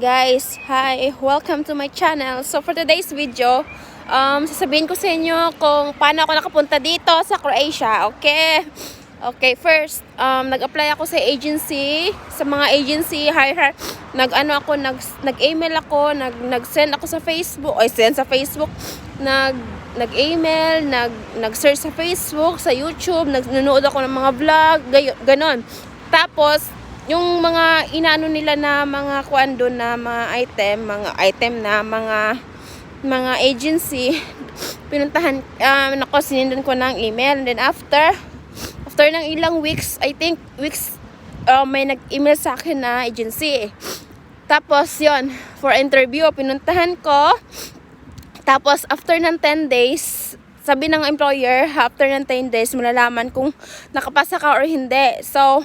Guys, hi! Welcome to my channel. So for today's video, um, sasabihin ko sa inyo kung paano ako nakapunta dito sa Croatia, okay? Okay, first, um, nag-apply ako sa agency, sa mga agency, hire. Nag-ano ako, nag, nag-email ako, nag, nag-send ako sa Facebook, ay send sa Facebook, nag, nag-email, nag, nag-search sa Facebook, sa YouTube, nag-nanood ako ng mga vlog, ganon. Tapos, yung mga inano nila na mga kuan doon na mga item, mga item na mga mga agency, pinuntahan, um, nako, sinindan ko ng email. And then after, after ng ilang weeks, I think weeks, uh, may nag-email sa akin na agency. Tapos, yon for interview, pinuntahan ko. Tapos, after ng 10 days, sabi ng employer, after ng 10 days, malalaman kung nakapasa ka or hindi. So,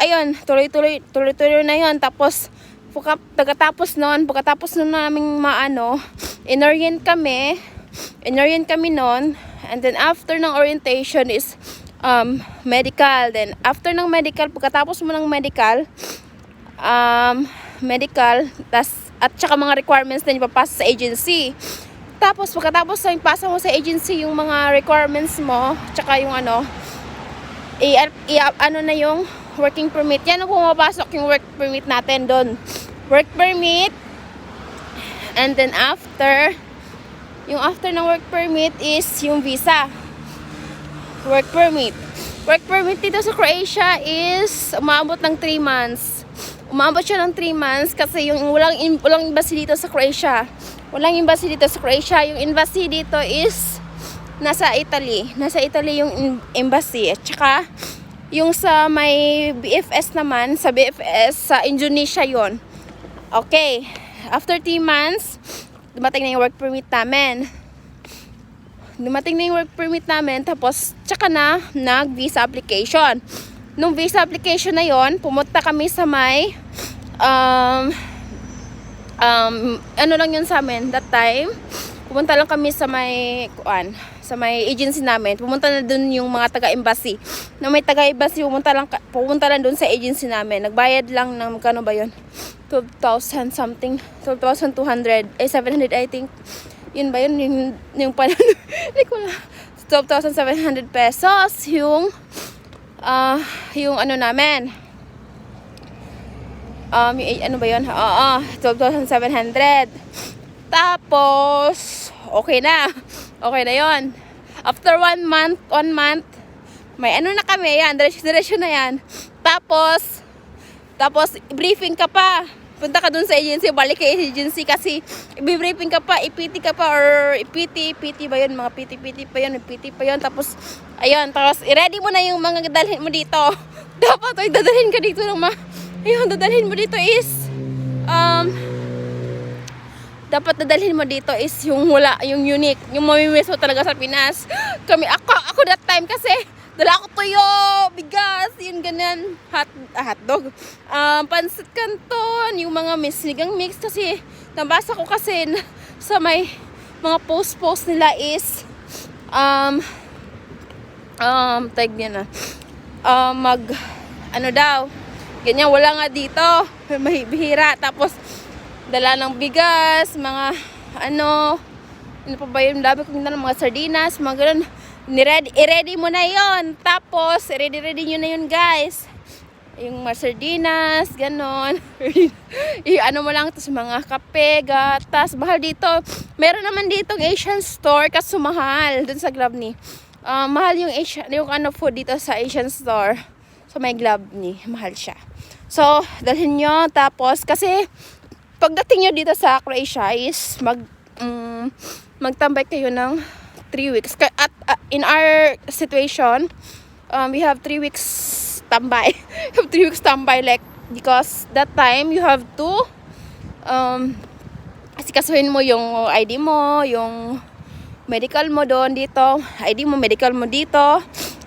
ayun, tuloy-tuloy, tuloy-tuloy na yun. Tapos, puka, pagkatapos noon, pagkatapos noon naming maano, inorient kami, inorient kami noon, and then after ng orientation is um, medical. Then, after ng medical, pagkatapos mo ng medical, um, medical, tas, at saka mga requirements na ipapasa sa agency. Tapos, pagkatapos na ipasa mo sa agency yung mga requirements mo, tsaka yung ano, i, i ano na yung working permit. Yan ang pumapasok yung work permit natin doon. Work permit. And then after, yung after ng work permit is yung visa. Work permit. Work permit dito sa Croatia is umabot ng 3 months. Umabot siya ng 3 months kasi yung walang, walang embassy dito sa Croatia. Walang embassy dito sa Croatia. Yung embassy dito is nasa Italy. Nasa Italy yung embassy. At saka, yung sa may BFS naman, sa BFS, sa Indonesia yon Okay. After 3 months, dumating na yung work permit namin. Dumating na yung work permit namin, tapos tsaka na nag-visa application. Nung visa application na yon pumunta kami sa may um, um, ano lang yun sa amin that time. Pumunta lang kami sa may kuan, sa may agency namin. Pumunta na dun yung mga taga-embassy. Na may taga-embassy, pumunta lang, pumunta lang dun sa agency namin. Nagbayad lang ng, magkano ba yun? 12,000 something. 12,200. Eh, 700 I think. Yun ba yun? Yung, yung pa, hindi ko na. 12,700 pesos. Yung, ah, yung ano namin. Um, yung, ano ba yun? Oo, 12,700. Tapos, okay na. Okay na yon. After one month, one month, may ano na kami, yan, diretso-diretso na yan. Tapos, tapos, briefing ka pa. Punta ka dun sa agency, balik ka agency kasi i-briefing ka pa, ipiti ka pa, or ipiti, piti ba yun, mga piti-piti pa yun, ipiti pa yun. Tapos, ayun, tapos, i-ready mo na yung mga dadalhin mo dito. Dapat, ay, dadalhin ka dito ng ma... Ayun, dadalhin mo dito is, um, dapat dadalhin mo dito is yung wala, yung unique, yung mamimiss mo talaga sa Pinas. Kami, ako, ako that time kasi, dala ako tuyo, bigas, yun ganyan, hot, ah, hotdog, um, pansit canton, yung mga mix, sinigang mix kasi, nabasa ko kasi sa may mga post-post nila is, um, um, tag niya na, um, mag, ano daw, ganyan, wala nga dito, may bihira, tapos, dala ng bigas, mga ano, ano pa ba yun, dami kong dala, mga sardinas, mga ganun. Niready, i-ready mo na yon Tapos, i-ready-ready nyo na yun, guys. Yung mga sardinas, ganon. I-ano mo lang, tapos mga kape, gatas, mahal dito. Meron naman dito Asian store, kaso mahal, dun sa Grab ni. Ah, mahal yung Asian, yung ano food dito sa Asian store. So, may Grab ni, mahal siya. So, dalhin nyo, tapos, kasi, pagdating nyo dito sa Croatia is mag mm, magtambay kayo ng 3 weeks. At uh, in our situation, um, we have 3 weeks tambay. we have 3 weeks tambay like because that time you have to um asikasuhin mo yung ID mo, yung medical mo doon dito, ID mo, medical mo dito,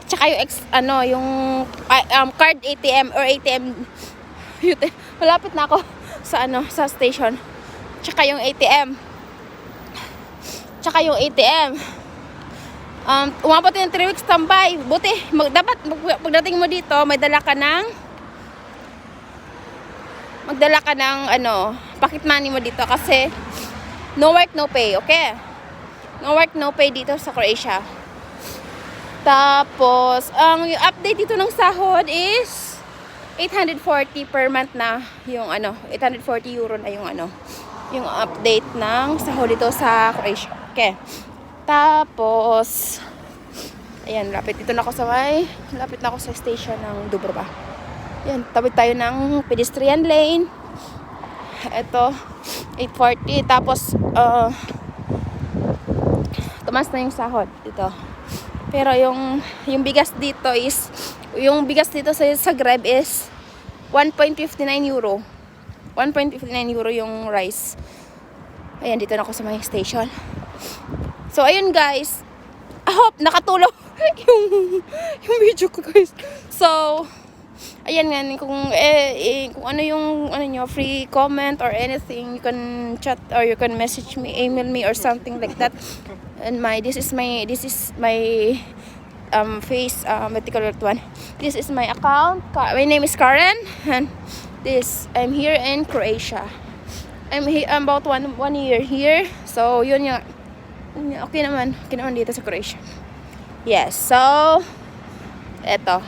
tsaka yung ex, ano, yung um, card ATM or ATM malapit na ako sa ano, sa station. Tsaka yung ATM. Tsaka yung ATM. Um, umabot yung 3 weeks tambay. Buti, mag, dapat mag, pagdating mo dito, may dala ka ng magdala ka ng ano, pocket money mo dito kasi no work, no pay, okay? No work, no pay dito sa Croatia. Tapos, ang yung update dito ng sahod is 840 per month na yung ano, 840 euro na yung ano, yung update ng sahod dito sa Croatia. Okay. Tapos, ayan, lapit dito na ako sa may, lapit na ako sa station ng Dubrova. Yan, tabi tayo ng pedestrian lane. Ito, 840. Tapos, uh, tumas na yung sahod dito. Pero yung, yung bigas dito is, yung bigas dito sa, sa Grab is 1.59 euro. 1.59 euro yung rice. Ayan, dito na ako sa may station. So, ayun guys. I hope nakatulong yung, yung video ko guys. So, ayan nga, kung, eh, eh, kung ano yung ano nyo, free comment or anything, you can chat or you can message me, email me or something like that. And my, this is my, this is my um, face, um, particular one. This is my account. My name is Karen. And this, I'm here in Croatia. I'm, he, I'm about one, one year here. So, yun yung, okay naman. Okay naman dito sa Croatia. Yes, so, eto.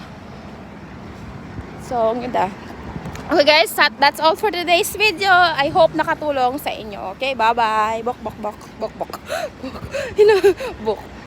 So, ang ganda. Okay guys, that, that's all for today's video. I hope nakatulong sa inyo. Okay, bye-bye. Bok, bok, bok. Bok, bok. Bok. Bok.